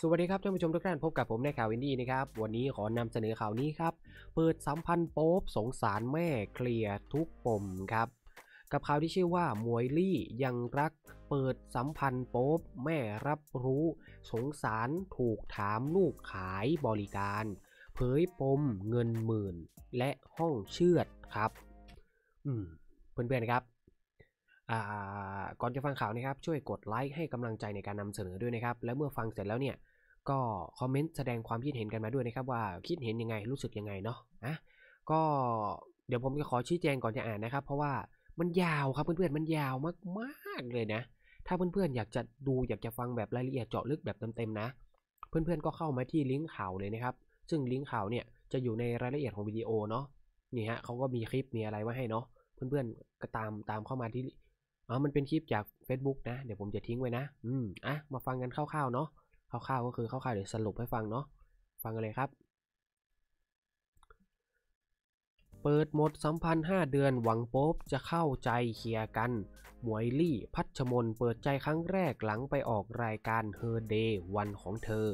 สวัสดีครับท่านผู้ชมทุกท่านพบกับผมในข่าวอินดี้นะครับ วันนี้ขอนำเสนอข่าวนี้ครับ เปิดสัมพันธ์โป๊บสงสารแม่เคลียร์ทุกปมครับ กับข่าวที่ชื่อว่ามวยลี่ยังรัก เปิดสัมพันธ์โป๊บแม่รับรู้ สงสารถูกถามลูกขายบริการ เผยปมเงินหมื่น และห้องเชือดครับ อืมเพื่อนๆครับ ก่อนจะฟังข่าวนะครับ ช่วยกดไลค์ให้กำลังใจในการนำเสนอด้วยนะครับ และเมื่อฟังเสร็จแล้วเนี่ย ก็คอมเมนต์แสดงความคิดเห็นกันมาด้วยนะครับว่าคิดเห็นยังไงรู้สึกยังไงเนาะอะก็เดี๋ยวผมจะขอชี้แจงก่อนจะอ่านนะครับ เพราะว่ามันยาวครับเพื่อนๆมันยาวมากๆเลยนะ ถ้าเพื่อนๆอยากจะดูอยากจะฟังแบบรายละเอียดเจาะลึกแบบเต็มๆนะ เพื่อนๆก็เข้ามาที่ลิงก์ข่าวเลยนะครับ ซึ่งลิงก์ข่าวเนี่ยจะอยู่ในรายละเอียดของวิดีโอเนาะนี่ฮะเขาก็มีคลิปมีอะไรไว้ให้เนาะเพื่อนๆก็ตามตามเข้ามาที่ อ๋อมันเป็นคลิปจาก Facebook นะ เดี๋ยวผมจะทิ้งไว้นะ อืม อะ มาฟังกันคร่าวๆเนาะ คร่าวๆก็คือคร่าวๆเดี๋ยวสรุปให้ฟังเนาะ ฟังกันเลยครับ เปิดหมดสัมพันธ์ 5 เดือนหวังโป๊บจะเข้าใจเคลียร์กัน หมวยลี่ พัชมนเปิดใจครั้งแรกหลังไปออกรายการ Her Day วันของเธอ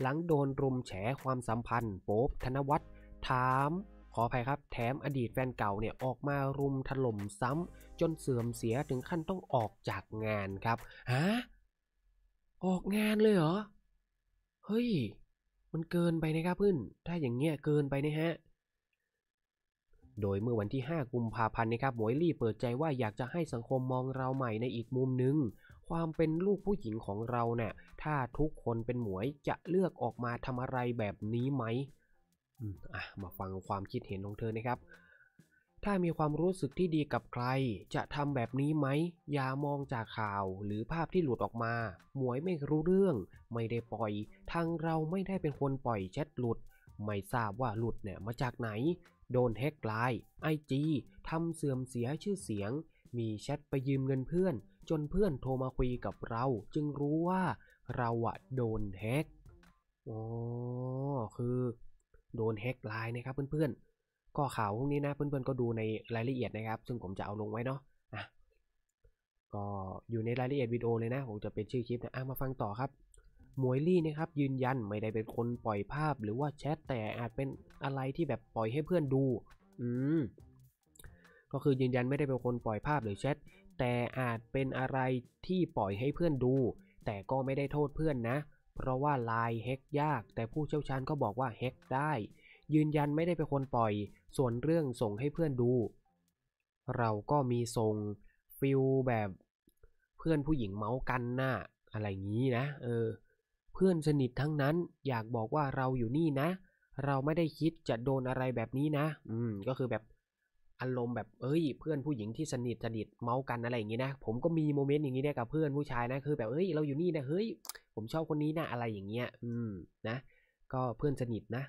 หลังโดนรุมแฉความสัมพันธ์โป๊บธนวัฒน์ถาม ออภัยครับ แถมอดีตแฟนเก่าเนี่ยออกมารุมถล่มซ้ำจนเสื่อมเสียถึงขั้นต้องออกจากงานครับฮะออกงานเลยเหรอ เฮ้ย มันเกินไปนะครับเพื่อนถ้าอย่างเงี้ยเกินไปนะฮะโดยเมื่อวันที่ 5 กุมภาพันธ์นะครับหมวยลี่เปิดใจว่าอยากจะให้สังคมมองเราใหม่ในอีกมุมหนึ่งความเป็นลูกผู้หญิงของเราเนี่ยถ้าทุกคนเป็นหมวยจะเลือกออกมาทำอะไรแบบนี้ไหม อะมาฟังความคิดเห็นของเธอนะครับ ถ้ามีความรู้สึกที่ดีกับใคร จะทำแบบนี้ไหม อย่ามองจากข่าวหรือภาพที่หลุดออกมา หมวยไม่รู้เรื่อง ไม่ได้ปล่อย ทางเราไม่ได้เป็นคนปล่อยแชทหลุด ไม่ทราบว่าหลุดเนี่ยมาจากไหน โดนแฮกไลน์ไอจีทำเสื่อมเสียชื่อเสียง มีแชทไปยืมเงินเพื่อน จนเพื่อนโทรมาคุยกับเรา จึงรู้ว่าเราอะโดนแฮกอ๋อคือ โดนแฮกไลน์นะครับเพื่อนๆ ก็ข่าวพวกนี้นะเพื่อนๆก็ดูในรายละเอียดนะครับ ซึ่งผมจะเอาลงไว้เนาะอะก็อยู่ในรายละเอียดวิดีโอเลยนะ ผมจะเป็นชื่อคลิปนะอะมาฟังต่อครับมวยลี่นะครับยืนยันไม่ได้เป็นคนปล่อยภาพหรือว่าแชทแต่อาจเป็นอะไรที่แบบปล่อยให้เพื่อนดู อืมก็คือยืนยันไม่ได้เป็นคนปล่อยภาพหรือแชทแต่อาจเป็นอะไรที่ปล่อยให้เพื่อนดู แต่ก็ไม่ได้โทษเพื่อนนะ เพราะว่าลน์แฮกยาก แต่ผู้เชี่ยวชาญก็บอกว่าแฮกได้ ยืนยันไม่ได้เป็นคนปล่อย ส่วนเรื่องส่งให้เพื่อนดู เราก็มีส่งฟิลแบบเพื่อนผู้หญิงเมาส์กันน่ะอะไรงี้นะ เออ เพื่อนสนิททั้งนั้น อยากบอกว่าเราอยู่นี่นะ เราไม่ได้คิดจะโดนอะไรแบบนี้นะ อืม ก็คือแบบอารมณ์แบบเอ้ย เพื่อนผู้หญิงที่สนิทสนิทเมาส์กันอะไรอย่างงี้นะ ผมก็มีโมเมนต์อย่างนี้เนี่ยกับเพื่อนผู้ชายนะ คือแบบเอ้ย เราอยู่นี่นะ เฮ้ย ผมชอบคนนี้นะอะไรอย่างเงี้ย อืมนะ ก็เพื่อนสนิทนะ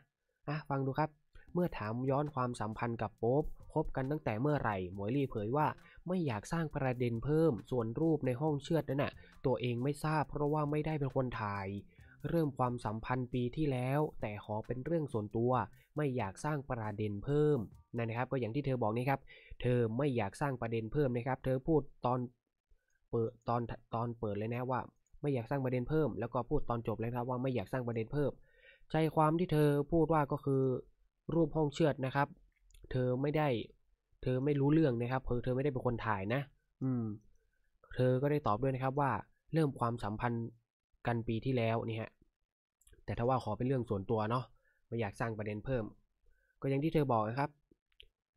อะฟังดูครับ เมื่อถามย้อนความสัมพันธ์กับโป๊บคบกันตั้งแต่เมื่อไหร่ หมวยลี่เผยว่าไม่อยากสร้างประเด็นเพิ่ม ส่วนรูปในห้องเชือดนั่นน่ะตัวเองไม่ทราบเพราะว่าไม่ได้เป็นคนถ่ายเริ่มความสัมพันธ์ปีที่แล้ว แต่ขอเป็นเรื่องส่วนตัวไม่อยากสร้างประเด็นเพิ่มนั่นนะครับ ก็อย่างที่เธอบอกนี่ครับ เธอไม่อยากสร้างประเด็นเพิ่มนะครับ เธอพูดตอนเปิดตอนตอนเปิดเลยนะว่า ไม่อยากสร้างประเด็นเพิ่ม แล้วก็พูดตอนจบเลยครับว่าไม่อยากสร้างประเด็นเพิ่ม ใจความที่เธอพูดว่าก็คือรูปห้องเชือดนะครับ เธอไม่ได้ เธอไม่รู้เรื่องนะครับเธอไม่ได้เป็นคนถ่ายนะ อืม เธอก็ได้ตอบด้วยนะครับว่าเริ่มความสัมพันธ์กันปีที่แล้วนี่ฮะ แต่ถ้าว่าขอเป็นเรื่องส่วนตัวเนาะ ไม่อยากสร้างประเด็นเพิ่ม ก็อย่างที่เธอบอกนะครับ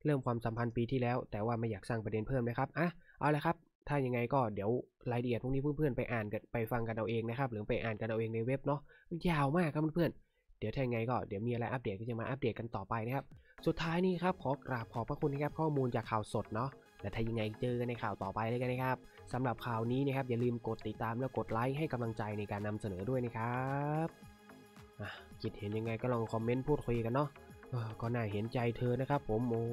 เริ่มความสัมพันธ์ปีที่แล้ว แต่ว่าไม่อยากสร้างประเด็นเพิ่มนะครับ อะ เอาละครับ ถ้ายังไงก็เดี๋ยวรายละเอียดพวกนี้เพื่อนๆไปอ่านกันไปฟังกันเอาเองนะครับ หรือไปอ่านกันเอาเองในเว็บเนาะมันยาวมากครับเพื่อนๆเดี๋ยวถ้ายังไงก็เดี๋ยวมีอะไรอัปเดตก็จะมาอัปเดตกันต่อไปนะครับ สุดท้ายนี้ครับขอกราบขอบพระคุณนะครับข้อมูลจากข่าวสดเนาะและถ้ายังไงเจอกันในข่าวต่อไปเลยกันนะครับสำหรับข่าวนี้นะครับอย่าลืมกดติดตามและกดไลค์ให้กำลังใจในการนำเสนอด้วยนะครับอะคิดเห็นยังไงก็ลองคอมเมนต์พูดคุยกันเนาะก็น่าเห็นใจเธอนะครับ ผมโอ้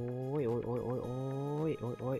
ยโอ้ยโอ้ยโอ้ยโอ้ยโอ้ยโอ้ย